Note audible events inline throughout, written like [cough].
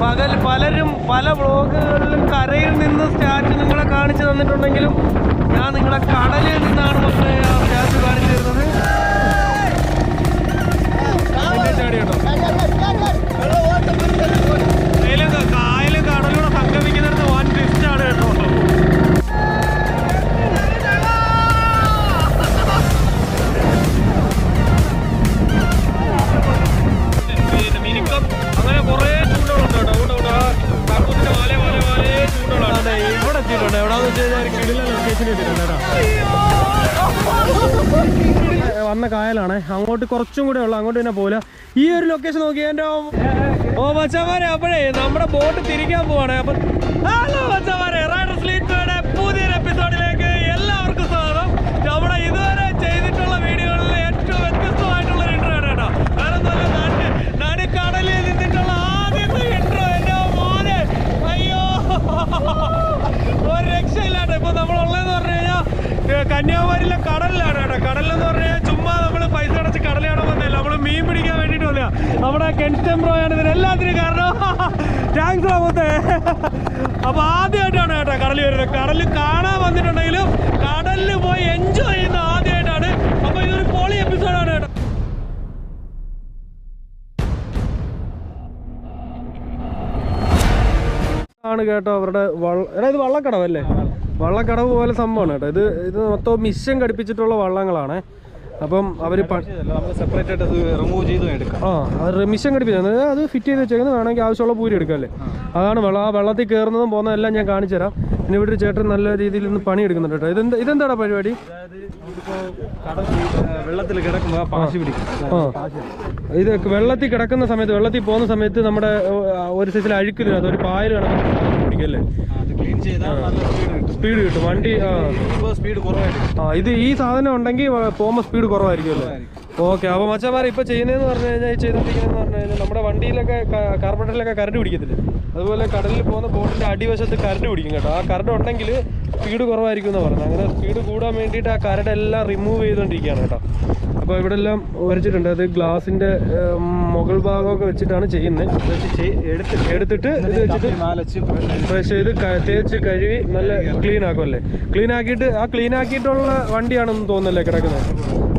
പകൽ പലരും പല വ്ളോഗുകളിലും കരയിൽ നിന്ന് സ്റ്റാച്ചു നിങ്ങളെ കാണിച്ചു തന്നിട്ടുണ്ടെങ്കിലും ഞാൻ നിങ്ങളെ കടലിൽ നിന്നാണ് മക്കളെ ആ സ്റ്റാച്ചു കാണിച്ചു തരുന്നത്. വന്ന കായലാണ്. അങ്ങോട്ട് കുറച്ചും കൂടെ ഉള്ളു. അങ്ങോട്ട് തന്നെ പോലെ ഈ ഒരു ലൊക്കേഷൻ നോക്കി എന്റെ ഓ മച്ചമാരെ അപ്പോഴേ നമ്മുടെ ബോട്ട് തിരിക്കാൻ പോവാണ്. അപ്പൊ ഹലോ കേട്ടോ അവരുടെ അതായത് എടാ ഇത് വള്ളക്കടവല്ലേ വള്ളക്കടവ് പോലെ സംഭവമാണ് കേട്ടോ. ഇത് ഇത് മൊത്തം മിഷൻ ഘടിപ്പിച്ചിട്ടുള്ള വള്ളങ്ങളാണ്. അപ്പം അവർ നമ്മൾ സെപ്പറേറ്റ് ആയിട്ട് റിമൂവ് ചെയ്തും എടുക്കാം ആ അത് മിഷൻ ഘടിപ്പിച്ചത്. അത് ഫിറ്റ് ചെയ്ത് വെച്ചേക്കുന്നത് വേണമെങ്കിൽ ആവശ്യമുള്ള പൂരി എടുക്കാമല്ലേ അതാണ് വെള്ളം ആ വെള്ളത്തിൽ കയറുന്നതും പോകുന്നതും എല്ലാം ഞാൻ കാണിച്ചു തരാം. പിന്നെ ഇവിടെ ഒരു ചേട്ടൻ നല്ല രീതിയിൽ നിന്ന് പണി എടുക്കുന്നുണ്ട് കേട്ടോ. ഇതെന്താ ഇതെന്താടാ പരിപാടി? വെള്ളത്തിൽ ഇത് വെള്ളത്തിൽ കിടക്കുന്ന സമയത്ത് വെള്ളത്തിൽ പോകുന്ന സമയത്ത് നമ്മുടെ ഒരു സൈസിൽ അഴുക്കില്ല അതൊരു പായൽ കണക്കുന്ന നല്ല സ്പീഡ് കിട്ടും. വണ്ടി ആ. ഇത് ഈ സാധനം ഉണ്ടെങ്കിൽ പോകുമ്പോൾ സ്പീഡ് കുറവായിരിക്കും. അല്ലേ ഓക്കെ അപ്പോൾ മച്ചന്മാരെ ഇപ്പോൾ ചെയ്യുന്നതെന്ന് പറഞ്ഞു കഴിഞ്ഞാൽ ചെയ്തുകൊണ്ടിരിക്കുന്നതെന്ന് പറഞ്ഞു കഴിഞ്ഞാൽ നമ്മുടെ വണ്ടിയിലൊക്കെ കാർബറേറ്ററിലൊക്കെ കറണ്ട് പിടിക്കത്തില്ല? അതുപോലെ കടലിൽ പോകുന്ന ബോട്ടിന്റെ അടിവശത്ത് കറണ്ട് പിടിക്കും കേട്ടോ. ആ കറണ്ട് ഉണ്ടെങ്കിൽ സ്പീഡ് കുറവായിരിക്കും എന്ന് പറഞ്ഞു അങ്ങനെ സ്പീഡ് കൂടാൻ വേണ്ടിയിട്ട് ആ കരട് എല്ലാം റിമൂവ് ചെയ്തുകൊണ്ടിരിക്കുകയാണ് കേട്ടോ. അപ്പോൾ ഇവിടെ എല്ലാം വരച്ചിട്ടുണ്ട് അത് ഗ്ലാസിന്റെ മുകൾ ഭാഗമൊക്കെ വെച്ചിട്ടാണ് ചെയ്യുന്നത്. എടുത്ത് എടുത്തിട്ട് ഇത് വെച്ചിട്ട് ഫ്രഷ് ചെയ്ത് തേച്ച് കഴുകി നല്ല ക്ലീൻ ആക്കുമല്ലേ ക്ലീൻ ആക്കിയിട്ട് ആ ക്ലീൻ ആക്കിയിട്ടുള്ള വണ്ടിയാണെന്ന് തോന്നുന്നല്ലേ കിടക്കുന്നത്?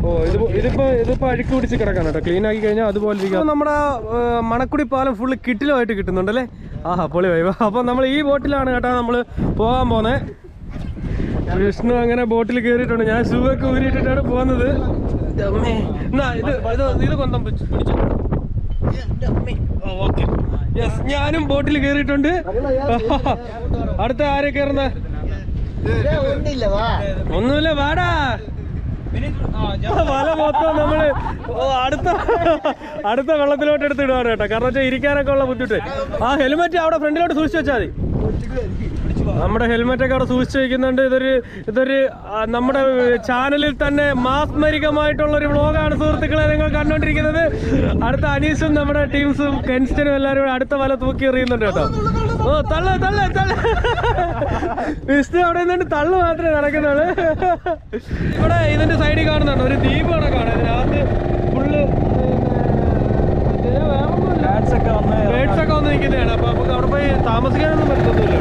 ഓ ഇത് ഇതിപ്പോ ഇതിപ്പോ അഴുക്ക് പിടിച്ച് കിടക്കാണ് കേട്ടോ. ക്ലീൻ ആക്കി കഴിഞ്ഞാൽ അതുപോലെ ഇരിക്കും. നമ്മുടെ മണക്കുടി പാലം ഫുള്ള് കിട്ടിലുമായിട്ട് കിട്ടുന്നുണ്ടല്ലേ? ആഹാ പൊളി വൈവ അപ്പോൾ നമ്മൾ ഈ ബോട്ടിലാണ് കേട്ടോ നമ്മൾ പോകാൻ പോകുന്നത് വിഷ്ണു അങ്ങനെ ബോട്ടിൽ കയറിയിട്ടുണ്ട്. ഞാൻ ഷൂ ഒക്കെ ഊരിയിട്ടിട്ടാണ് പോകുന്നത്. യെസ് ഞാനും ബോട്ടിൽ കയറിയിട്ടുണ്ട് [laughs] അടുത്ത ആരെ കയറുന്ന ഒന്നുമില്ല വാടാ. വല മൊത്തം നമ്മൾ അടുത്ത അടുത്ത വെള്ളത്തിലോട്ട് എടുത്തിടുവാണ് കേട്ടോ. കാരണം വെച്ചാൽ ഇരിക്കാനൊക്കെ ഉള്ള ബുദ്ധിമുട്ട്. ആ ഹെൽമെറ്റ് അവിടെ ഫ്രണ്ടിലോട്ട് സൂക്ഷിച്ചു വെച്ചാൽ മതി. നമ്മുടെ ഹെൽമെറ്റ് ഒക്കെ അവിടെ സൂക്ഷിച്ചു വയ്ക്കുന്നുണ്ട് ഇതൊരു ഇതൊരു നമ്മുടെ ചാനലിൽ തന്നെ മാസ്മരികമായിട്ടുള്ള ഒരു വ്ളോഗാണ് സുഹൃത്തുക്കളെ നിങ്ങൾ കണ്ടുകൊണ്ടിരിക്കുന്നത് അടുത്ത അനീസും നമ്മുടെ ടീംസും കെൻസ്റ്റനും എല്ലാവരും കൂടെ അടുത്ത വല തൂക്കി എറിയുന്നുണ്ട് കേട്ടോ. ഓ തള്ളു തള്ളു തള്ളു. വിഷ്ണു അവിടെ നിന്നുകൊണ്ട് തള്ളു മാത്രമേ നടക്കുന്നുള്ളൂ. ഇവിടെ ഇതിന്റെ സൈഡിൽ കാണുന്നുണ്ട്. ഒരു ദ്വീപ് കണക്കാണ് ഇതിനകത്ത് ഫുള്ള് ലാഡ്സ് ഒക്കെ വന്ന് ബേഡ്സ് ഒക്കെ വന്ന് നിൽക്കുന്നതാണ്. അപ്പൊ നമുക്ക് അവിടെ പോയി താമസിക്കാനൊന്നും പറ്റത്തൊന്നുമില്ല.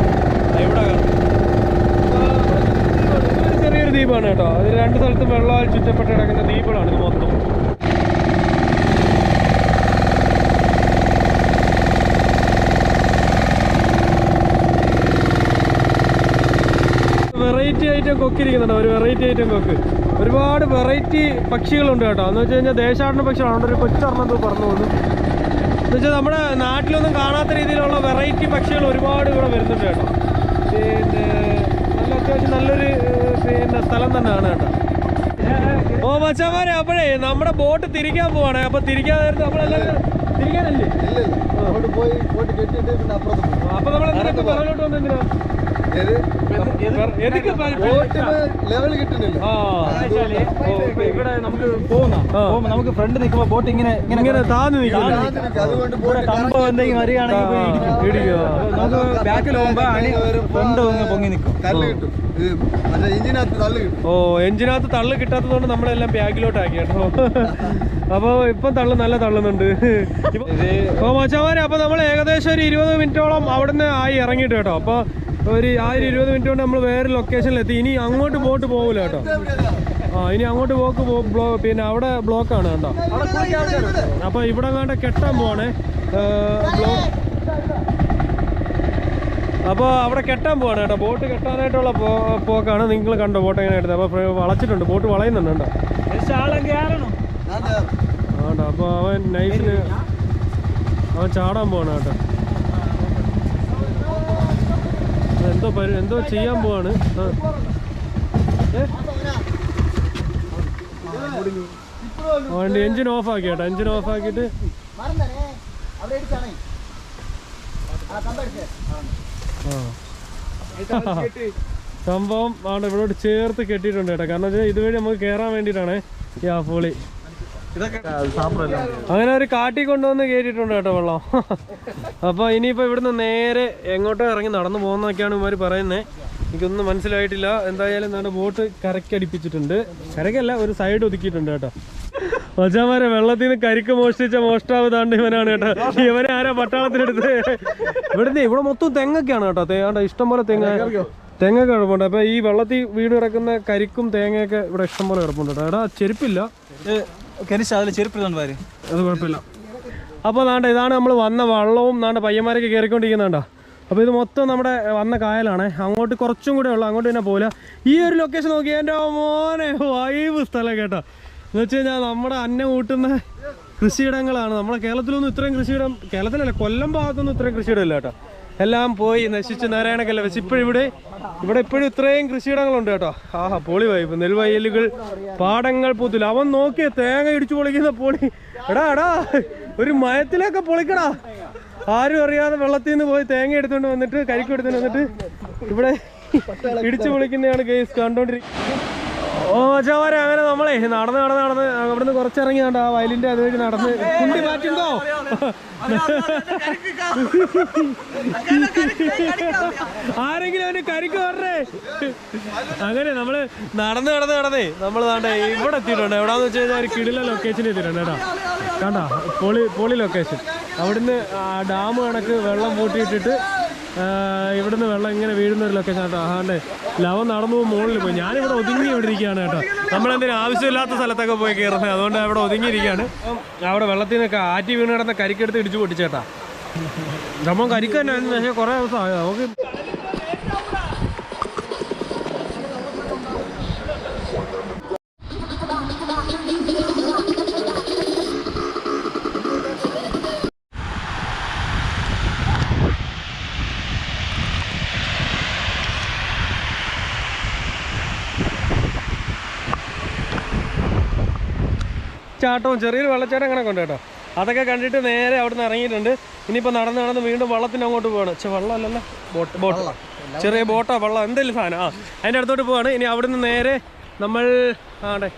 ചെറിയൊരു ദ്വീപാണ് കേട്ടോ. അത് രണ്ട് സ്ഥലത്തും വെള്ളമാൽ ചുറ്റപ്പെട്ട് കിടക്കുന്ന ദ്വീപുകളാണ് ഇത് മൊത്തം. വെറൈറ്റി ഐറ്റം കൊക്ക് ഇരിക്കുന്നുണ്ട് ഒരു വെറൈറ്റി ഐറ്റം കൊക്ക്. ഒരുപാട് വെറൈറ്റി പക്ഷികളുണ്ട് കേട്ടോ. എന്ന് വെച്ച് കഴിഞ്ഞാൽ ദേശാടന പക്ഷികളാണ്. അവിടെ ഒരു കൊച്ചർണത് പറഞ്ഞു പോകുന്നു എന്ന് വെച്ചാൽ നമ്മുടെ നാട്ടിലൊന്നും കാണാത്ത രീതിയിലുള്ള വെറൈറ്റി പക്ഷികൾ ഒരുപാട് ഇവിടെ വരുന്നുണ്ട് കേട്ടോ. പിന്നെ നല്ല അത്യാവശ്യം നല്ലൊരു പിന്നെ സ്ഥലം തന്നെയാണ് കേട്ടോ. ഓ മച്ചാമാരെ അപ്പോഴേ നമ്മുടെ ബോട്ട് തിരിക്കാൻ പോവാണ്. അപ്പൊ തിരിക്കാൻ നേരത്തെ നമ്മളെല്ലാവരും തിരിക്കാനല്ലേ? അപ്പൊ നമ്മൾ പിറകിലോട്ട് വന്നെന്തിനാ? ലെവൽ കിട്ടുന്നില്ല. ആ ഇവിടെ നമുക്ക് പോകുന്ന. നമുക്ക് ഫ്രണ്ട് നിൽക്കുമ്പോ ബോട്ട് ഇങ്ങനെ ഇങ്ങനെ താന്ന് കമ്പോ എന്തെങ്കിലും വരികയാണെങ്കിൽ നമുക്ക് ബാക്കിൽ പോകുമ്പോ അണി ഫ്രണ്ട് ഒന്ന് പൊങ്ങി നിൽക്കും. ഓ. എഞ്ചിനകത്ത് തള്ളു കിട്ടാത്തതുകൊണ്ട് നമ്മളെല്ലാം ബാഗിലോട്ട് ആക്കി കേട്ടോ. അപ്പോൾ ഇപ്പം തള്ളു നല്ല തള്ളുന്നുണ്ട്. അപ്പൊ ഓ മച്ചാമാരെ അപ്പോൾ നമ്മൾ ഏകദേശം ഒരു ഇരുപത് മിനിറ്റോളം അവിടുന്ന് ആയി ഇറങ്ങിയിട്ട് കേട്ടോ. അപ്പോൾ ഒരു ആ ഒരു ഇരുപത് മിനിറ്റ് കൊണ്ട് നമ്മൾ വേറെ ലൊക്കേഷനിലെത്തി ഇനി അങ്ങോട്ട് പോട്ട് പോകില്ല കേട്ടോ. ആ ഇനി അങ്ങോട്ട് പോക്ക് പിന്നെ അവിടെ ബ്ലോക്കാണ് കേട്ടോ അപ്പോൾ ഇവിടെ വേണ്ട കെട്ടാൻ പോവാണേ. അപ്പോൾ അവിടെ കെട്ടാൻ പോവാണ് കേട്ടോ. ബോട്ട് കെട്ടാനായിട്ടുള്ള പോക്കാണ്. നിങ്ങൾ കണ്ടോ ബോട്ട് എങ്ങനെ എടുത്തത് അപ്പോൾ വളച്ചിട്ടുണ്ട്. ബോട്ട് വളയുന്നുണ്ട് കേട്ടോ അപ്പൊ അപ്പോൾ അവൻ നൈസിൽ അവൻ ചാടാൻ പോവാണ് കേട്ടോ. എന്തോ പരി എന്തോ ചെയ്യാൻ പോവാണ്? അവന്റെ എഞ്ചിൻ ഓഫ് ആക്കി കേട്ടോ. എഞ്ചിൻ ഓഫ് ആക്കിയിട്ട് സംഭവം ആണ് ഇവിടോട്ട് ചേർത്ത് കെട്ടിയിട്ടുണ്ട് കേട്ടോ. കാരണം ഇതുവഴി നമുക്ക് കയറാൻ വേണ്ടിയിട്ടാണ് ഈ ആ ഫോളി. അങ്ങനെ ഒരു കാട്ടി കൊണ്ടുവന്ന് കയറ്റിയിട്ടുണ്ട് കേട്ടോ വെള്ളം. അപ്പോൾ ഇനിയിപ്പോൾ ഇവിടുന്ന് നേരെ എങ്ങോട്ടോ ഇറങ്ങി നടന്നു പോകുന്നൊക്കെയാണ് ഇവർ പറയുന്നത് എനിക്കൊന്നും മനസ്സിലായിട്ടില്ല. എന്തായാലും നമ്മുടെ ബോട്ട് കരക്കടിപ്പിച്ചിട്ടുണ്ട്. കരക്കല്ല ഒരു സൈഡ് ഒതുക്കിയിട്ടുണ്ട് കേട്ടോ. മച്ചാമാരെ വെള്ളത്തിൽ നിന്ന് കരിക്ക് മോഷ്ടിച്ച മോഷ്ടാവ് താണ്ട് ഇവനാണ് കേട്ടോ. ഇവനെ ആരാ പട്ടാളത്തിനെടുത്ത് ഇവിടുന്ന് ഇവിടെ മൊത്തം തെങ്ങൊക്കെയാണ് കേട്ടോ. തേങ്ങാണ്ട ഇഷ്ടം പോലെ തെങ്ങ തെങ്ങൊക്കെ കിടപ്പുണ്ട്. അപ്പൊ ഈ വെള്ളത്തിൽ വീട് കിടക്കുന്ന കരിക്കും തേങ്ങയൊക്കെ ഇവിടെ ഇഷ്ടംപോലെ കിടപ്പുണ്ട് കേട്ടോ. എടാ ചെരുപ്പില്ല. കനിഷ അതിൽ ചെരുപ്പിടുന്നുണ്ട് പാര് അത് കുഴപ്പമില്ല. അപ്പോൾ നാണ്ട ഇതാണ് നമ്മൾ വന്ന വള്ളവും നാണ്ട പയ്യന്മാരൊക്കെ കയറിക്കൊണ്ടിരിക്കുന്നുണ്ടോ അപ്പോൾ ഇത് മൊത്തം നമ്മുടെ വന്ന കായലാണ്. അങ്ങോട്ട് കുറച്ചും കൂടെ ഉള്ളു അങ്ങോട്ട് തന്നെ പോകില്ല ഈ ഒരു ലൊക്കേഷൻ നോക്കി എന്റെ മോനെ വൈബ് സ്ഥലം കേട്ടോ. എന്ന് വെച്ച് കഴിഞ്ഞാൽ നമ്മുടെ അന്നം കൂട്ടുന്ന കൃഷിയിടങ്ങളാണ്. നമ്മുടെ കേരളത്തിലൊന്നും ഇത്രയും കൃഷിയിടം കേരളത്തിലല്ല കൊല്ലം ഭാഗത്തൊന്നും ഇത്രയും കൃഷിയിടം ഇല്ല കേട്ടോ. എല്ലാം പോയി നശിച്ച് നാരായണക്കല്ല പക്ഷെ ഇപ്പോഴിവിടെ ഇവിടെ ഇപ്പോഴും ഇത്രയും കൃഷിയിടങ്ങളുണ്ട് കേട്ടോ. ആഹാ പോളി വൈപ്പ് നെൽവയലുകൾ പാടങ്ങൾ പൂത്തില്ല. അവൻ നോക്കിയ തേങ്ങ ഇടിച്ചു പൊളിക്കുന്ന പൊളി. എടാ എടാ ഒരു മയത്തിലൊക്കെ പൊളിക്കടാ. ആരും അറിയാതെ വെള്ളത്തിൽ നിന്ന് പോയി തേങ്ങ എടുത്തുകൊണ്ട് വന്നിട്ട് കരിക്കെടുത്തുകൊണ്ട് വന്നിട്ട് ഇവിടെ ഇടിച്ചു പൊളിക്കുന്നതാണ് കേസ് കണ്ടോണ്ടിരിക്കുന്നത് ഓ മച്ചാമാരെ അങ്ങനെ നമ്മളെ നടന്ന് നടന്ന് നടന്ന് അവിടുന്ന് കുറച്ചിറങ്ങി കണ്ട ആ വയലിന്റെ അതുവഴി നടന്ന് കുണ്ടി മാറ്റുണ്ടോ ആരെങ്കിലും അവന് കരിക്ക് പറഞ്ഞേ. അങ്ങനെ നമ്മൾ നടന്ന് നടന്ന് നടന്നേ നമ്മൾ താണ്ടേ ഇവിടെ എത്തിയിട്ടുണ്ട്. എവിടാന്ന് വെച്ച് കഴിഞ്ഞാൽ ഒരു കിടില ലൊക്കേഷൻ എത്തിയിട്ടുണ്ട് കേട്ടോ. കണ്ട? പൊളി പൊളി ലൊക്കേഷൻ അവിടുന്ന് ഡാം കണക്ക് വെള്ളം പൂട്ടിയിട്ടിട്ട് ഇവിടുന്ന് വെള്ളം ഇങ്ങനെ വീഴുന്ന ഒരു ലൊക്കേഷൻ കേട്ടോ ആഹാണ്ട് ലവൻ നടന്നു പോകും മുകളിൽ പോയി. ഞാനിവിടെ ഒതുങ്ങി ഇവിടെ ഇരിക്കുകയാണ് കേട്ടോ. നമ്മളെന്തിനും ആവശ്യമില്ലാത്ത സ്ഥലത്തൊക്കെ പോയി കയറുന്നത് അതുകൊണ്ട് അവിടെ ഒതുങ്ങിയിരിക്കുകയാണ്. അവിടെ വെള്ളത്തിൽ നിന്നൊക്കെ ആറ്റി വീണ് കിടന്ന കരിക്കെടുത്ത് ഇടിച്ചു പൊട്ടിച്ചേട്ടാ. നമ്മൾ കരിക്ക് തന്നെ. പക്ഷേ കുറേ ദിവസമായി. നമുക്ക് ചാട്ടവും ചെറിയൊരു വെള്ളച്ചാട്ടം അങ്ങനെ ഉണ്ട് കേട്ടോ. അതൊക്കെ കണ്ടിട്ട് നേരെ അവിടെ നിന്ന് ഇറങ്ങിയിട്ടുണ്ട്. ഇനിയിപ്പോൾ നടന്ന് നടന്ന് വീണ്ടും വള്ളത്തിന് അങ്ങോട്ട് പോവാണ്. പക്ഷെ വള്ളമല്ലല്ലോ. Boat boat. ചെറിയ ബോട്ടോ വെള്ളം. എന്തെങ്കിലും സാധനം. ആ അതിന്റെ അടുത്തോട്ട് പോവാണ്. ഇനി അവിടുന്ന് നേരെ നമ്മൾ ആടെ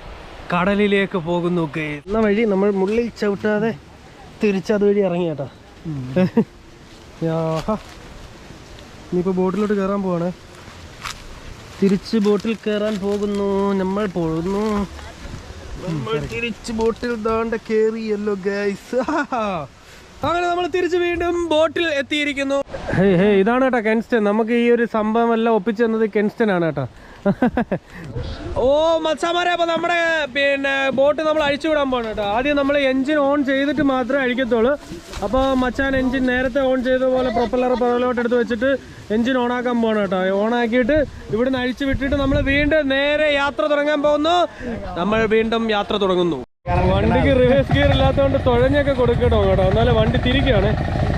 കടലിലേക്ക് പോകുന്നു എന്ന വഴി നമ്മൾ മുള്ളിൽ ചവിട്ടാതെ തിരിച്ചത് വഴി ഇറങ്ങി കേട്ടോ. ഇനിയിപ്പോൾ ബോട്ടിലോട്ട് കയറാൻ പോവാണ്. തിരിച്ച് ബോട്ടിൽ കയറാൻ പോകുന്നു. നമ്മൾ പോകുന്നു. നമ്മൾ തിരിച്ച് ബോട്ടിൽ ദാണ്ട കേറിയല്ലോ ഗൈസ് [laughs] അങ്ങനെ നമ്മൾ തിരിച്ച് വീണ്ടും ബോട്ടിൽ എത്തിയിരിക്കുന്നു. ഹേ ഹേ ഇതാണ് കേട്ടോ കെൻസ്റ്റൻ. നമുക്ക് ഈ ഒരു സംഭവം എല്ലാം ഒപ്പിച്ചു തന്നത് കെൻസ്റ്റൻ ആണ് കേട്ടോ. ഓ മത്സാമാരെ അപ്പൊ നമ്മുടെ പിന്നെ ബോട്ട് നമ്മൾ അഴിച്ചു വിടാൻ പോകണം കേട്ടോ. ആദ്യം നമ്മൾ എഞ്ചിൻ ഓൺ ചെയ്തിട്ട് മാത്രമേ അഴിക്കത്തുള്ളൂ. അപ്പോൾ മച്ചാൻ എഞ്ചിൻ നേരത്തെ ഓൺ ചെയ്ത പോലെ പ്രൊപ്പല്ലർ പുറകിലോട്ട് എടുത്ത് വെച്ചിട്ട് എഞ്ചിൻ ഓൺ ആക്കാൻ പോകണം കേട്ടോ. ഓൺ ആക്കിയിട്ട് ഇവിടുന്ന് അഴിച്ചു വിട്ടിട്ട് നമ്മൾ വീണ്ടും നേരെ യാത്ര തുടങ്ങാൻ പോകുന്നു. നമ്മൾ വീണ്ടും യാത്ര തുടങ്ങുന്നു. വണ്ടിക്ക് റിവേഴ്സ് ഗിയർ ഇല്ലാത്തതുകൊണ്ട് തുഴഞ്ഞൊക്കെ കൊടുക്കട്ടോ കേട്ടോ. എന്നാലും വണ്ടി തിരിക്കുകയാണ്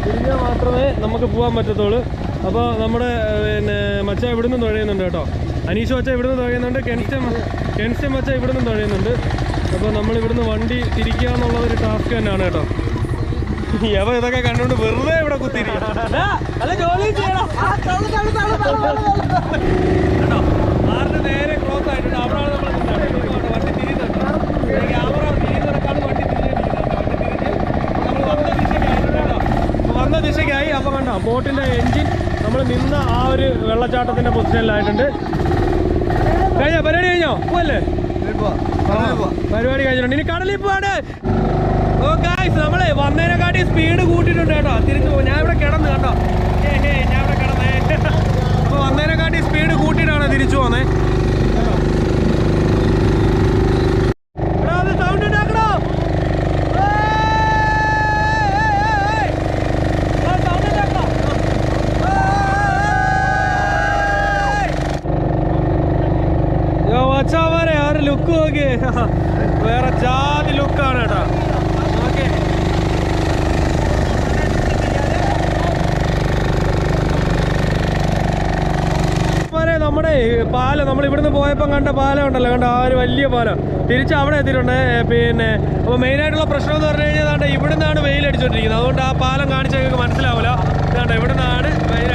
തിരിഞ്ഞാൽ മാത്രമേ നമുക്ക് പോകാൻ പറ്റത്തുള്ളൂ. അപ്പോൾ നമ്മുടെ പിന്നെ മച്ച ഇവിടുന്ന് തുഴയുന്നുണ്ട് കേട്ടോ. അനീഷ് മച്ച ഇവിടുന്ന് തുഴയുന്നുണ്ട് കെൻസ്റ്റം കെൻസ്റ്റം മച്ച ഇവിടുന്ന് തുഴയുന്നുണ്ട്. അപ്പോൾ നമ്മൾ ഇവിടുന്ന് വണ്ടി തിരിക്കുക എന്നുള്ള ഒരു ടാസ്ക് തന്നെയാണ് കേട്ടോ. എവ ഇതൊക്കെ കണ്ടുകൊണ്ട് വെറുതെ ഇവിടെ കേട്ടോ ആറിന് നേരെ ക്ലോസ് ആയിട്ടുണ്ട്. അവിടെയാണ് നമ്മൾ വണ്ടി തിരിയുന്നുണ്ട് ഈ ക്യാമറ തിരിയുന്നതിനേക്കാളും വണ്ടി തിരിഞ്ഞിരിക്കുന്നുണ്ട് വണ്ടി തിരിഞ്ഞ് നമ്മൾ വന്ന ദിശയ്ക്കായിട്ടുണ്ട് കേട്ടോ അപ്പോൾ വന്ന ദിശയ്ക്കായി അപ്പോൾ വേണ്ട ബോട്ടിന്റെ എൻജിൻ നമ്മൾ നിന്ന ആ ഒരു വെള്ളച്ചാട്ടത്തിന്റെ പൊസിഷനിലായിട്ടുണ്ട് കഴിഞ്ഞോ? പരിപാടി കഴിഞ്ഞോ? പോവല്ലേ? പരിപാടി കഴിഞ്ഞിട്ടുണ്ട്. ഇനി കടലിൽ പോവാണ്. ഓ ഗായ്സ് നമ്മളെ വന്നതിനെക്കാട്ടി സ്പീഡ് കൂട്ടിയിട്ടുണ്ട് കേട്ടോ. തിരിച്ചു പോകും ഞാൻ ഇവിടെ കിടന്ന് കേട്ടോ ഞാൻ ഇവിടെ കിടന്നേ. [laughs] അപ്പൊ വന്നതിനെക്കാട്ടി സ്പീഡ് കൂട്ടിയിട്ടാണ് തിരിച്ചു പോന്നേ എടാ, അത് sound ഉണ്ടാക്കണോ? ഏയ്, ഏയ്, ഏയ്. ആ, sound ഉണ്ടാക്കണോ? ഏയ്. യോ, മച്ചാന്മാരെ ആ ഒരു ലുക്ക് നോക്കിയേ വേറെ ജാതി ലുക്കാണ് കേട്ടോ ഓക്കെ മാരെ നമ്മുടെ ഈ പാലം നമ്മൾ ഇവിടുന്ന് പോയപ്പോൾ കണ്ട പാലം ഉണ്ടല്ലോ കണ്ട ആ ഒരു വലിയ പാലം. തിരിച്ച് അവിടെ എത്തിയിട്ടുണ്ട്. പിന്നെ അപ്പോൾ മെയിനായിട്ടുള്ള പ്രശ്നം എന്ന് പറഞ്ഞു കഴിഞ്ഞാൽ ദാണ്ടെ ഇവിടുന്നാണ് വെയിൽ അതുകൊണ്ട് ആ പാലം കാണിച്ചാൽ നിങ്ങൾക്ക് മനസ്സിലാവില്ല വേണ്ട ഇവിടുന്നാണ് വെയിൽ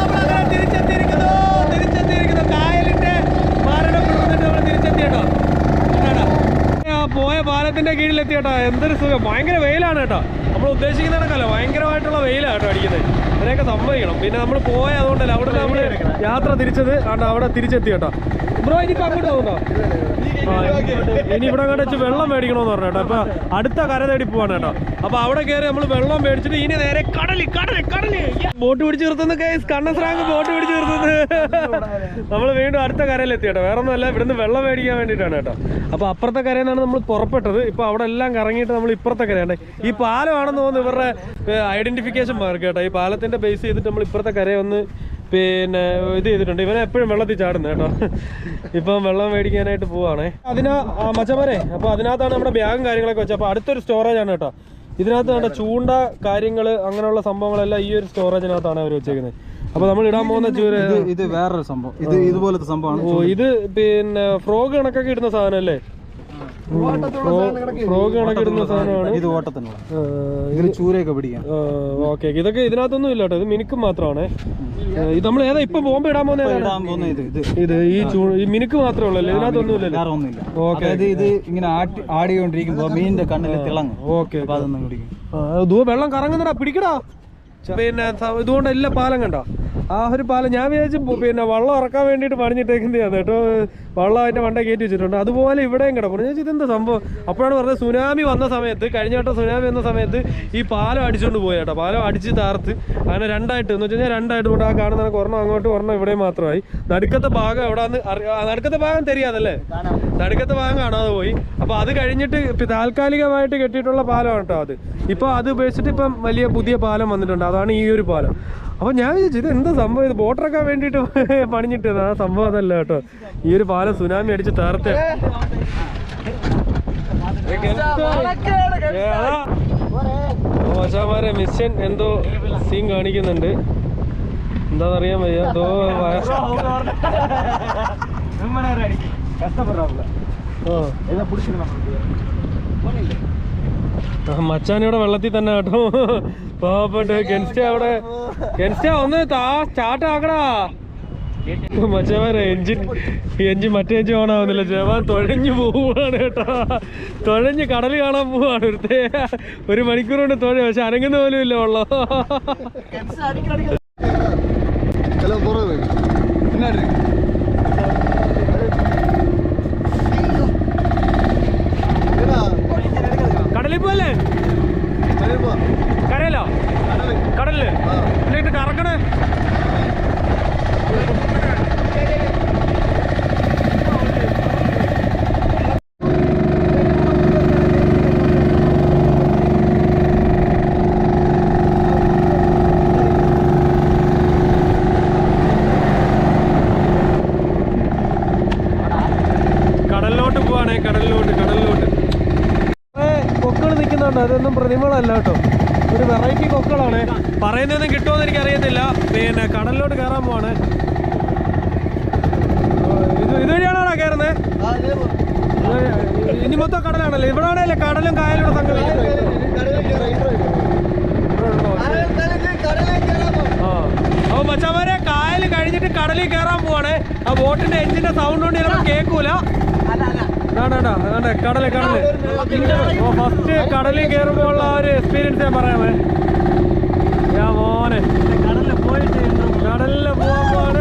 നമ്മളങ്ങനെ തിരിച്ചെത്തിയിരിക്കുന്നു. തിരിച്ചെത്തിയിരിക്കുന്നു. കായലിന്റെ മരണം നമ്മൾ പോയ പാലത്തിന്റെ കീഴിൽ എത്തിയട്ടോ എന്തൊരു സുഖം. ഭയങ്കര വെയിലാണ് കേട്ടോ. നമ്മൾ ഉദ്ദേശിക്കുന്ന കണക്കല്ല ഭയങ്കരമായിട്ടുള്ള വെയിലാണ് കേട്ടോ അടിക്കുന്നത്. അതിനെയൊക്കെ സമ്മതിക്കണം പിന്നെ നമ്മൾ പോയ അതുകൊണ്ടല്ല അവിടെ നമ്മൾ യാത്ര തിരിച്ചത് കാരണം അവിടെ തിരിച്ചെത്തി കേട്ടോ. ബ്രോ ഇനി അങ്ങോട്ട് പോകുന്നോ? ഇനി ഇവിടെ കണ്ട് വെള്ളം മേടിക്കണമെന്ന് പറഞ്ഞു കേട്ടോ. അപ്പൊ അടുത്ത കര തേടി പോവാണ് കേട്ടോ. അപ്പൊ അവിടെ കയറി നമ്മൾ വെള്ളം മേടിച്ചിട്ട് ഇനി നേരെ കടൽ കടൽ കടൽ. ബോട്ട് പിടിച്ച് നിർത്തുന്നു കേസ് കണ്ണസ്രാങ്ക് ബോട്ട് പിടിച്ച് നിർത്തുന്നത് നമ്മൾ വീണ്ടും അടുത്ത കരയിലെത്തി കേട്ടോ. വേറെ ഒന്നുമല്ല ഇവിടുന്ന് വെള്ളം മേടിക്കാൻ വേണ്ടിയിട്ടാണ് കേട്ടോ. അപ്പൊ അപ്പുറത്തെ കരയിൽ നമ്മൾ പുറപ്പെട്ടത്. ഇപ്പൊ അവിടെ എല്ലാം കറങ്ങിയിട്ട് നമ്മൾ ഇപ്പുറത്തെ കരയാണ്. ഈ പാലമാണെന്ന് തോന്നുന്നു ഇവരുടെ ഐഡന്റിഫിക്കേഷൻ മാർക്ക് കേട്ടോ. ഈ പാലത്തിന്റെ ബേസ് ചെയ്തിട്ട് നമ്മൾ ഇപ്പുറത്തെ കരയെ ഒന്ന് പിന്നെ ഇത് ചെയ്തിട്ടുണ്ട്. ഇവനെ എപ്പോഴും വെള്ളത്തിൽ ചാടുന്നത് കേട്ടോ. ഇപ്പം വെള്ളം മേടിക്കാനായിട്ട് പോവാണേ. അതിനാ മച്ചമാരെ അപ്പൊ അപ്പോൾ അതിനകത്താണ് നമ്മുടെ ബാഗും കാര്യങ്ങളൊക്കെ വെച്ചത്. അപ്പോൾ അടുത്തൊരു സ്റ്റോറേജ് ആണ് കേട്ടോ. ഇതിനകത്ത് കണ്ട ചൂണ്ട കാര്യങ്ങൾ അങ്ങനെയുള്ള സംഭവങ്ങളെല്ലാം ഈ ഒരു സ്റ്റോറേജിനകത്താണ് അവർ വെച്ചേക്കുന്നത്. അപ്പൊ നമ്മൾ ഇടാൻ പോകുന്ന ചൂര ഇത് വേറൊരു സംഭവം. ഇത് ഇതുപോലത്തെ സംഭവമാണ് ഓ ഇത് പിന്നെ ഫ്രോഗ് കണക്കൊക്കെ ഇടുന്ന സാധനം അല്ലേ ഫ്രോഗ് കണക്ക് ഇടുന്ന സാധനമാണ്. ഇത് ഓട്ടത്തിനുള്ള ആ, ഇതിൽ ചൂരയൊക്കെ പിടിക്കാൻ ഓക്കെ ഇതൊക്കെ ഇതിനകത്തൊന്നും ഇല്ല കേട്ടോ. ഇത് മിനുക്ക് മാത്രമാണ്. ഇത് നമ്മൾ ഏതാ ഇപ്പൊ ബോംബ് ഇടാൻ പോകുന്ന ഇത് ഈ ചൂ ഈ മിനുക്ക് മാത്രമേ ഉള്ളൂ ഇതിനകത്തൊന്നും ഇല്ലല്ലോ. ഒന്നുമില്ല. ഓക്കെ. അതായത് ഇത് ഇങ്ങനെ ആട്ടി ആടിക്കൊണ്ടിരിക്കുമ്പോ മീനിന്റെ കണ്ണിൽ തിളങ്ങും. ഓക്കെ അതൊന്നും കുടിക്കും. വെള്ളം കറങ്ങുന്നടാ പിടിക്കടാ. പിന്നെ ഇതുകൊണ്ട് എല്ലാ പാലം കണ്ട? ആ ഒരു പാലം ഞാൻ വിചാരിച്ചു പിന്നെ വള്ളം ഇറക്കാൻ വേണ്ടിയിട്ട് പണിഞ്ഞിട്ടേക്കുന്നതാണ് കേട്ടോ. വള്ളം അതിന്റെ വണ്ട കയറ്റി വെച്ചിട്ടുണ്ട്. അതുപോലെ ഇവിടെയും കിടക്കും ഞാൻ ഇതെന്താ സംഭവം? അപ്പോഴാണ് പറഞ്ഞത് സുനാമി വന്ന സമയത്ത് കഴിഞ്ഞ വട്ടം സുനാമി വന്ന സമയത്ത് ഈ പാലം അടിച്ചുകൊണ്ട് പോയി കേട്ടോ. പാലം അടിച്ച് താർത്ത് അങ്ങനെ രണ്ടായിട്ട് എന്ന് വെച്ചാൽ രണ്ടായിട്ട് കൊണ്ട് ആ കാണുന്ന ഒരെണ്ണം അങ്ങോട്ട് ഒരെണ്ണം ഇവിടെ മാത്രമായി. നടുക്കത്തെ ഭാഗം എവിടെന്ന് നടുക്കത്തെ ഭാഗം തെരിയാതല്ലേ നടുക്കത്തെ ഭാഗം കാണാതെ പോയി. അപ്പോൾ അത് കഴിഞ്ഞിട്ട് താൽക്കാലികമായിട്ട് കെട്ടിയിട്ടുള്ള പാലമാണ് കേട്ടോ അത്. ഇപ്പോൾ അത് ഉപേക്ഷിച്ചിട്ട് ഇപ്പം വലിയ പുതിയ പാലം വന്നിട്ടുണ്ട്. അതാണ് ഈ ഒരു പാലം. അപ്പൊ ഞാൻ വിചാരിച്ചു ഇത് എന്താ സംഭവം? ഇത് ബോട്ടറൊക്കെ വേണ്ടിയിട്ട് [laughs] പണിഞ്ഞിട്ട് ആ സംഭവം അതല്ല കേട്ടോ. ഈ ഒരു പാലം സുനാമി അടിച്ച് തകർത്ത്. ഓശാമാരെ മിഷൻ എന്തോ സീൻ കാണിക്കുന്നുണ്ട്. എന്താണെന്നറിയാൻ വയ്യ. എന്തോ മച്ചാനിവിടെ വെള്ളത്തിൽ തന്നെ കേട്ടോ. പാവപ്പെട്ട് കെൻസ്റ്റ അവിടെ. കെൻസ്റ്റ ഒന്ന് സ്റ്റാർട്ട് ആക്കടാ. മച്ചമാരെ എഞ്ചിൻ എഞ്ചിൻ മറ്റേ എഞ്ചിൻ ഓൺ ആവുന്നില്ല. ജവാൻ തുഴഞ്ഞു പോവുകയാണ് കേട്ടോ. തുഴഞ്ഞ് കടൽ കാണാൻ പോവാണ് ഒരുത്തേ ഒരു മണിക്കൂർ കൊണ്ട് തുഴ പക്ഷെ അനങ്ങുന്ന പോലും ഇല്ല വെള്ളം. കടലിൽ ஆ. കറക്കണേ കടലിലോട്ട് പോവാണേ കടലിലോട്ട് കടലിലോട്ട്. കൊക്കൾ നിൽക്കുന്നുണ്ട് അതൊന്നും പ്രതിമകളല്ല കേട്ടോ. ഒരു വെറൈറ്റി കൊക്കുകളാണ്. പറയുന്നതൊന്നും കിട്ടുമെന്ന് എനിക്കറിയത്തില്ല. പിന്നെ കടലിലോട്ട് കയറാൻ പോവാണ്. ഇത് ഇതുവഴിയാണോ കയറുന്നത് ഇനി മൊത്തം കടലാണല്ലോ? ഇവിടെ ആണല്ലേ കടലും കായലൂടെ സംഗതി അപ്പൊ മച്ചാമാരെ കായൽ കഴിഞ്ഞിട്ട് കടലിൽ കയറാൻ പോവാണ്. ആ ബോട്ടിന്റെ എഞ്ചിന്റെ സൗണ്ട് കൊണ്ട് ചിലപ്പോൾ കേൾക്കൂല അതാണ്ടാ കടൽ കടൽ. ഓ ഫസ്റ്റ് കടലിൽ കയറുമ്പോൾ ഉള്ള ഒരു എക്സ്പീരിയൻസ് ഞാൻ പറയാമേ ഞാൻ മോനെ. കടലിൽ പോയിട്ട് കടലിൽ പോകാൻ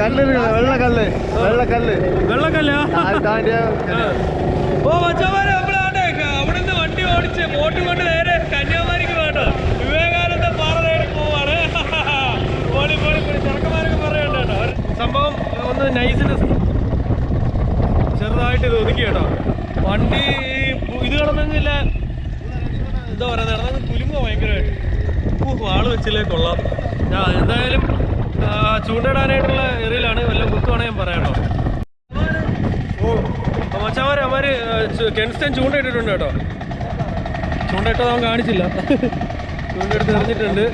കല്ല് വെള്ളക്കല്ല് വെള്ളക്കല്ല്. വെള്ളക്കല്ല? ഓ മച്ചാമാര് നമ്മളാണ്ട് അവിടെ നിന്ന് വണ്ടി ഓടിച്ച് ബോട്ട് കൊണ്ട് നേരെ കന്യാകുമാരിക്ക് വേട്ടോ വിവേകാനന്ദ പാറ തേടി പോവാണ്. പൊളി പൊളി പൊളി. ചെറുക്കന്മാരൊക്കെ പറയണ്ട കേട്ടോ. സംഭവം ഒന്ന് നൈസിന് ചെറുതായിട്ട് ഇത് ഒതുക്കി കേട്ടോ. വണ്ടി ഇത് കിടന്നില്ല എന്താ പറയുക നടന്നത് കുലുങ്ങോ ഭയങ്കരമായിട്ട്. ആൾ വെച്ചില്ലേ കൊള്ളാം. എന്തായാലും ചൂണ്ടയിടാനായിട്ടുള്ള എറിയിലാണ് വല്ല കുത്തുവാണെങ്കിൽ ഞാൻ പറയാട്ടോ ഓ മച്ചാമാരെ അവർ കെൻസ്റ്റൻ ചൂണ്ടയിട്ടിട്ടുണ്ട് കേട്ടോ. ചൂണ്ടയിട്ടത് അവൻ കാണിച്ചില്ല. ചൂണ്ടെടുത്ത് എറിഞ്ഞിട്ടുണ്ട്.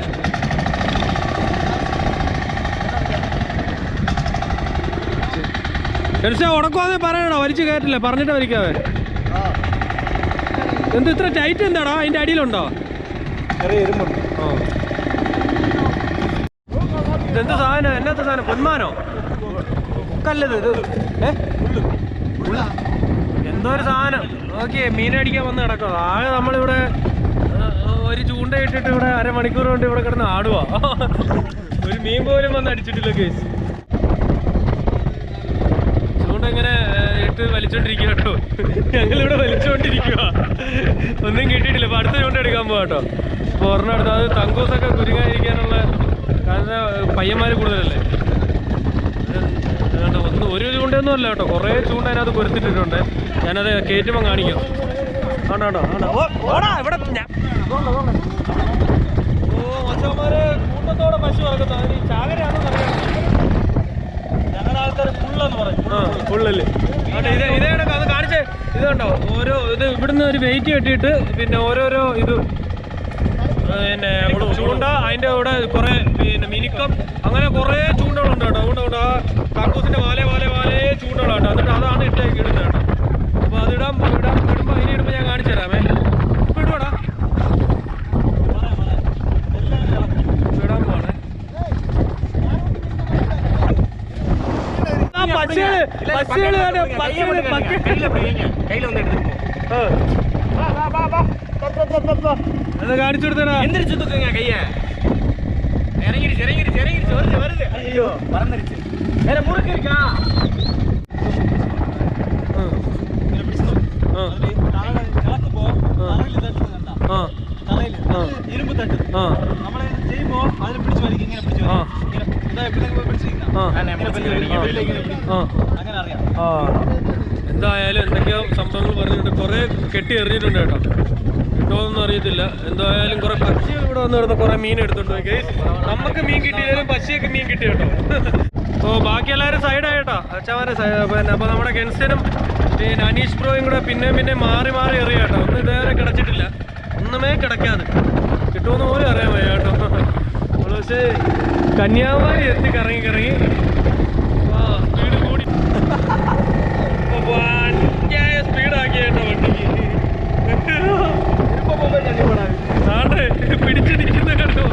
കെൻസ്റ്റൻ ഉടക്കുവാന്നെ പറയണോ വലിച്ചു കയറ്റില്ല. പറഞ്ഞിട്ട് വലിക്കാവേ. എന്ത് ഇത്ര ടൈറ്റ് എന്താടാ? അതിന്റെ അടിയിലുണ്ടോ? ചെറിയ ആ. ഇതെന്ത് സാധനം? എന്നത്തെ സാധനം? പൊന്മാനോ? കല്ലത് ഇത്. എന്തോ ഒരു സാധനം. ഓക്കെ മീനടിക്കാൻ വന്ന് കിടക്കുക ആകെ നമ്മളിവിടെ ഒരു ചൂണ്ട ഇട്ടിട്ട് ഇവിടെ അരമണിക്കൂർ കൊണ്ട് ഇവിടെ കിടന്ന് ആടുവാ. ഒരു മീൻ പോലും വന്ന് അടിച്ചിട്ടില്ല കേസ്. ചൂണ്ട ഇങ്ങനെ ഇട്ട് വലിച്ചോണ്ടിരിക്കുക കേട്ടോ. ഞങ്ങളിവിടെ വലിച്ചോണ്ടിരിക്കുക ഒന്നും കിട്ടിയിട്ടില്ല. അപ്പൊ അടുത്ത ചൂണ്ട എടുക്കാൻ പോവാട്ടോ അപ്പൊ ഒരെണ്ണം എടുത്ത് അത് തങ്കൂസൊക്കെ കുരുങ്ങാതിരിക്കാനുള്ള കാരണം പയ്യന്മാർ കൂടുതലല്ലേ? ഒന്ന് ഒരു ചൂണ്ടയൊന്നും അല്ല കേട്ടോ. കുറേ ചൂണ്ട അതിനകത്ത് കൊരുത്തിട്ടിട്ടുണ്ട് ഞാനത് കയറ്റുമ്പോൾ കാണിക്കാം. ആണോ ആണോ ആണോ ഓടാ ഇവിടെ ഞാ- ഇതുകൊണ്ടോ, ഇതുകൊണ്ടോ. ഓ മച്ചന്മാരെ കൂട്ടത്തോടെ പശു ചാകരയാണെന്ന് ഞങ്ങളുടെ ആൾക്കാർ ഫുള്ളെന്ന് പറയും. ആ ഫുള്ളല്ലേ ഇത് ഇതേ അത് കാണിച്ചേ. ഇത് കണ്ടോ? ഓരോ ഇത് ഇവിടുന്ന് ഒരു വെയിറ്റ് കെട്ടിയിട്ട് പിന്നെ ഓരോരോ ഇത് പിന്നെ ചൂണ്ട അതിന്റെ കൂടെ കുറേ പിന്നെ മിനിക്കം അങ്ങനെ കുറെ ചൂണ്ടകളുണ്ട് കേട്ടോ അതുകൊണ്ട് കൊണ്ട് ആ വാലേ വാലെ വാലെ ചൂണ്ടകളാട്ടോ എന്നിട്ട് അതാണ് ഇട്ടേക്ക് ഇടുന്നത് കേട്ടോ അപ്പൊ അത് ഇടാൻ ഇടാൻ ഇടുമ്പോൾ അതിനെ ഇടുമ്പോ ഞാൻ കാണിച്ചു തരാമേ ഇപ്പൊ ഇടുവാടാ ഇടാൻ പോവാണേ ആ പച്ചകൾ പച്ചകൾ പച്ചകൾ കാണിച്ചു കൊടുത്തടാ. എന്തിരിച്ചു തൂക്കുങ്ങ കയ്യെ? ഇറങ്ങിരിച്ച് ഇറങ്ങിരിച്ച് ഇറങ്ങിരിച്ച് വരുത് വരുത് അയ്യോ പറന്നിരിച്ച്. വേറെ മുറുക്ക് ഇരിക്കാ ഇരുമ്പ് തട്ട്. നമ്മളെ ചെയ്യുമ്പോ അതിൽ പിടിച്ച് വലിക്കും ഇങ്ങനെ പിടിച്ച് ഇങ്ങനെ എന്തായാലും എന്തൊക്കെയോ സംഭവങ്ങൾ പറഞ്ഞിട്ടുണ്ട് കുറെ കെട്ടി എറിഞ്ഞിട്ടുണ്ട് കേട്ടോ. കിട്ടുമോന്നൊന്നും അറിയത്തില്ല. എന്തായാലും കുറെ പക്ഷി ഇവിടെ വന്ന് കിടന്ന് കുറെ മീൻ എടുത്തിട്ടുണ്ട് guys. നമുക്ക് മീൻ കിട്ടിയില്ലെങ്കിലും പക്ഷിയൊക്കെ മീൻ കിട്ടി കേട്ടോ. ഓ ബാക്കി എല്ലാവരും സൈഡായിട്ടോ അച്ഛന്മാരെ പിന്നെ അപ്പോൾ നമ്മുടെ ഗെൻസനും പിന്നെ അനീഷ് ബ്രോയും കൂടെ പിന്നെ പിന്നെ മാറി മാറി എറിയാം കേട്ടോ. ഒന്നും ഇതേവരെ കിടച്ചിട്ടില്ല. ഒന്നുമേ കിടക്കാതെ. കിട്ടുമെന്ന് പോലും അറിയാൻ വയ്യ കേട്ടോ. പക്ഷേ കന്യാകുമാരി എത്തി കറങ്ങി കറങ്ങി. വീട് കൂടി [laughs] ഭയങ്കര സ്പീഡാക്കി കേട്ടോ വണ്ടിക്ക് ആണ്ട് പിടിച്ചു നിൽക്കുന്ന കണ്ടോ?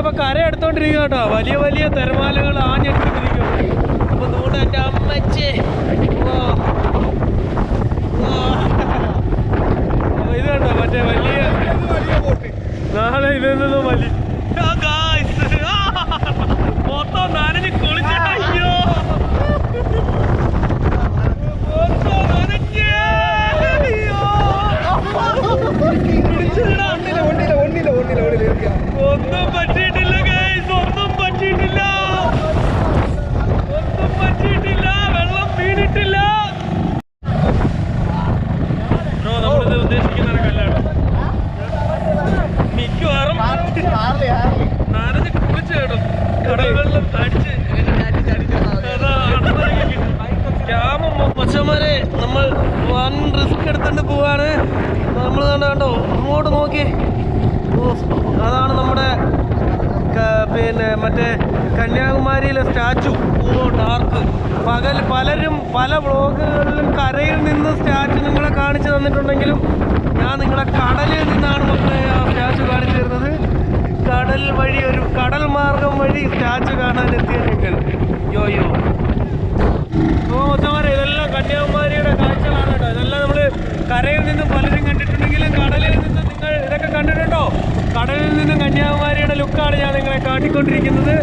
അപ്പൊ കര എടുത്തോണ്ടിരിക്കുക കേട്ടോ. വലിയ വലിയ തിരമാലകൾ ആഞ്ഞെടുത്തിരിക്കും അപ്പൊ നൂടെ എന്റെ അമ്മച്ചേ. ഇത് കണ്ടോ? മറ്റേ വലിയ നാളെ ഇതിൽ നിന്ന് വലിയ ആ, guys. ആ, മൊത്തം നനഞ്ഞ് കുളിച്ചിട്ട് അയ്യോ. ഒന്നും പറ്റിയിട്ടില്ല ഗൈസ് ഒന്നും പറ്റിയിട്ടില്ല ഒന്നും പറ്റിയിട്ടില്ല വെള്ളം വീണിട്ടില്ല ബ്രോ നമ്മളിത് ഉദ്ദേശിക്കുന്ന കല്ലാണ് മിക്കവാറും നനഞ്ഞ് കുളിച്ച് കേട്ടോ കടൽ വെള്ളം അടിച്ച് കൊച്ചന്മാരെ നമ്മൾ വൺ റിസ്ക് എടുത്തിട്ട് പോവാണ്. നമ്മൾ കണ്ടോ അങ്ങോട്ട് നോക്കി. അതാണ് നമ്മുടെ പിന്നെ മറ്റേ കന്യാകുമാരിയിലെ സ്റ്റാച്ചു. ഓ ഡാർക്ക് പകൽ പലരും പല വ്ളോഗുകളിലും കരയിൽ നിന്ന് സ്റ്റാച്ചു നിങ്ങളെ കാണിച്ചു തന്നിട്ടുണ്ടെങ്കിലും ഞാൻ നിങ്ങളെ കടലിൽ നിന്നാണ് മക്കളെ ആ സ്റ്റാച്ചു കാണിച്ചു തരുന്നത് കടൽ വഴി ഒരു കടൽ മാർഗം വഴി സ്റ്റാച്ചു കാണാൻ എത്തിയ നിങ്ങൾ യോ യോ ഓ മൊത്തമാരെ ഇതെല്ലാം കന്യാകുമാരിയുടെ കാഴ്ചകളാണ് കേട്ടോ. ഇതെല്ലാം നമ്മൾ കരയിൽ നിന്നും പലരും കണ്ടിട്ടുണ്ടെങ്കിലും കടലിൽ നിന്ന് നിങ്ങൾ ഇതൊക്കെ കണ്ടിട്ടുണ്ടോ? കടലിൽ നിന്നും കന്യാകുമാരിയുടെ ലുക്കാണ് ഞാൻ നിങ്ങളെ കാട്ടിക്കൊണ്ടിരിക്കുന്നത്.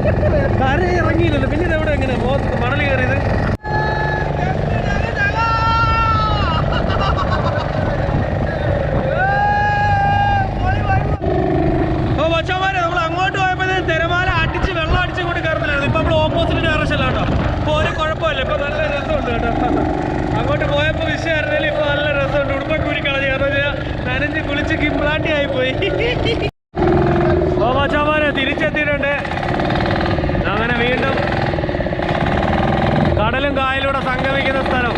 കയറി കര ഇറങ്ങിയില്ലല്ലോ പിന്നെ ഇതെവിടെ എങ്ങനെ മണൽ കയറിയത് ഓ മച്ചാമാരെ നമ്മൾ അങ്ങോട്ട് പോയപ്പോഴത്തേക്കും തിരമാല അടിച്ച് വെള്ളം അടിച്ച് ഇങ്ങോട്ട് കയറുന്നില്ലായിരുന്നു ഇപ്പൊ നമ്മൾ ഓപ്പോസിറ്റ് ഡയറക്ഷനിലാണ് കേട്ടോ ഇപ്പൊ ഒരു കുഴപ്പമില്ല ഇപ്പൊ നല്ല രസമുണ്ട് കേട്ടോ അങ്ങോട്ട് പോയപ്പോ വിഷയമായിരുന്നാലും ഇപ്പൊ നല്ല രസമുണ്ട് ഉടുപ്പൊക്കെ ഊരി കളഞ്ഞു കാരണം വെച്ചാൽ നനഞ്ഞ് കുളിച്ച് കിംപ്ലാണ്ടി ആയി പോയി ഓ മച്ചാമാരെ തിരിച്ചെത്തിയിട്ടുണ്ട് അങ്ങനെ വീണ്ടും കടലും കായലൂടെ സംഗമിക്കുന്ന സ്ഥലം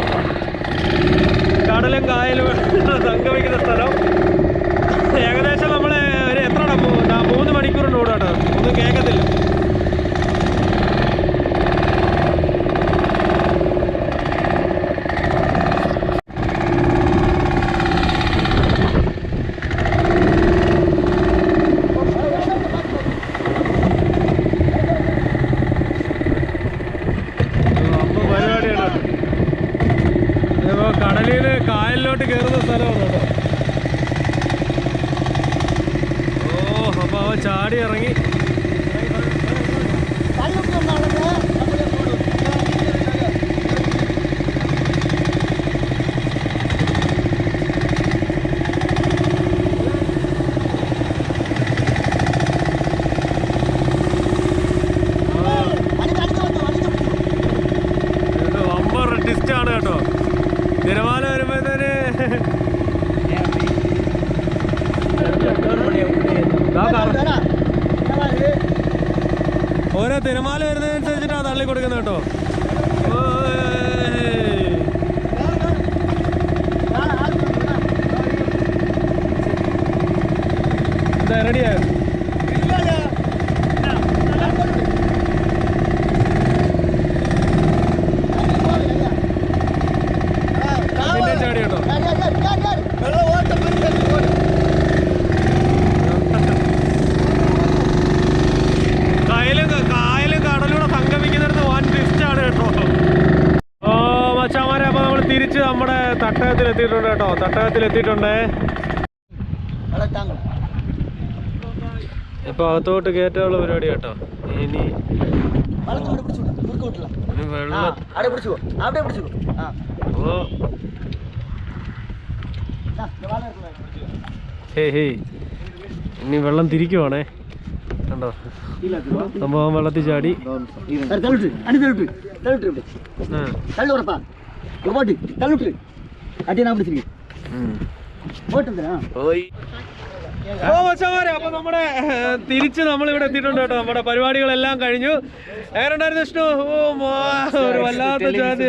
കടലും കായലും സംഗമിക്കുന്ന സ്ഥലം ഏകദേശം നമ്മൾ ഒരു എത്ര മൂന്ന് മണിക്കൂറിന്റെ ഓടും കേട്ടോ ഒന്നും കേൾക്കത്തില്ല അപ്പൊ പരിപാടിയാണ് ഇതിപ്പോ കടലിൽ കായലിലോട്ട് കയറുന്ന സ്ഥലമാണ് കേട്ടോ ഓ അപ്പൊ അവ ചാടി ഇറങ്ങി ഇത് വമ്പർ ടിസ്റ്റ് ആണ് കേട്ടോ തിരമാല വരുമ്പോഴത്തേന് ദാ കറ- ഓരോ തിരമാല വരുന്നതനുസരിച്ചിട്ടാണ് തള്ളി കൊടുക്കുന്നത് കേട്ടോ ഓയ്. ഇതാ റെഡിയായോ പിന്നെ ചാടി കേട്ടോ കായലും കായലും കടലൂടെ സംഗമിക്കുന്നിടത്ത് വൻ ട്വിസ്റ്റാണ് കേട്ടോ ഓ മച്ചാമാരെ അപ്പൊ നമ്മൾ തിരിച്ച് നമ്മുടെ തട്ടകത്തിൽ എത്തിയിട്ടുണ്ട് കേട്ടോ തട്ടകത്തിൽ എത്തിയിട്ടുണ്ട് ഇപ്പൊ അകത്തോട്ട് കയറ്റാനുള്ള പരിപാടി കേട്ടോ. ഇനി ഇനി വെള്ളം തിരിക്കുവാണേ. കണ്ടോ? സംഭവം വെള്ളത്തിൽ ചാടി. തള്ളിട്ട്. തള്ളിട്ട് ഓ മച്ചമാരെ അപ്പൊ നമ്മുടെ തിരിച്ച് നമ്മൾ ഇവിടെ എത്തിയിട്ടുണ്ട് കേട്ടോ. നമ്മുടെ പരിപാടികളെല്ലാം കഴിഞ്ഞു. ഏറുണ്ടായിരുന്നു വിഷ്ണു? ഓ ഒരു വല്ലാത്ത ജാതി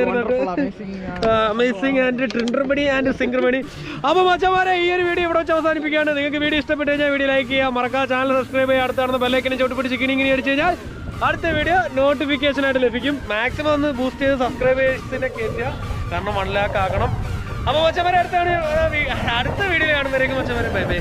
അമേസിംഗ് ആൻഡ് ട്രിൻഡർമണി ആൻഡ് സിംഗർമണി അപ്പൊ മച്ചമാരെ ഈ ഒരു വീഡിയോ ഇവിടെ വെച്ച് അവസാനിപ്പിക്കുകയാണ്. നിങ്ങൾക്ക് വീഡിയോ ഇഷ്ടപ്പെട്ട് കഴിഞ്ഞാൽ വീഡിയോ ലൈക്ക് ചെയ്യുക. മറക്കാതെ ചാനൽ സബ്സ്ക്രൈബ് ചെയ്യുക. അടുത്താണ് ബെല്ലൈക്കിനെ ചോട്ടുപിടിച്ച് ഇങ്ങനെ അടിച്ചു കഴിഞ്ഞാൽ അടുത്ത വീഡിയോ നോട്ടിഫിക്കേഷൻ ആയിട്ട് ലഭിക്കും. മാക്സിമം ഒന്ന് ബൂസ്റ്റ് ചെയ്ത് സബ്സ്ക്രൈബേഴ്സിനെ കയറ്റുക കാരണം വൺ ലാക്ക് ആക്കണം അപ്പൊ മച്ചമാരെ അടുത്താണ് അടുത്ത വീഡിയോ കാണുന്നവരേക്കും മച്ചമാരെ ബൈ ബൈ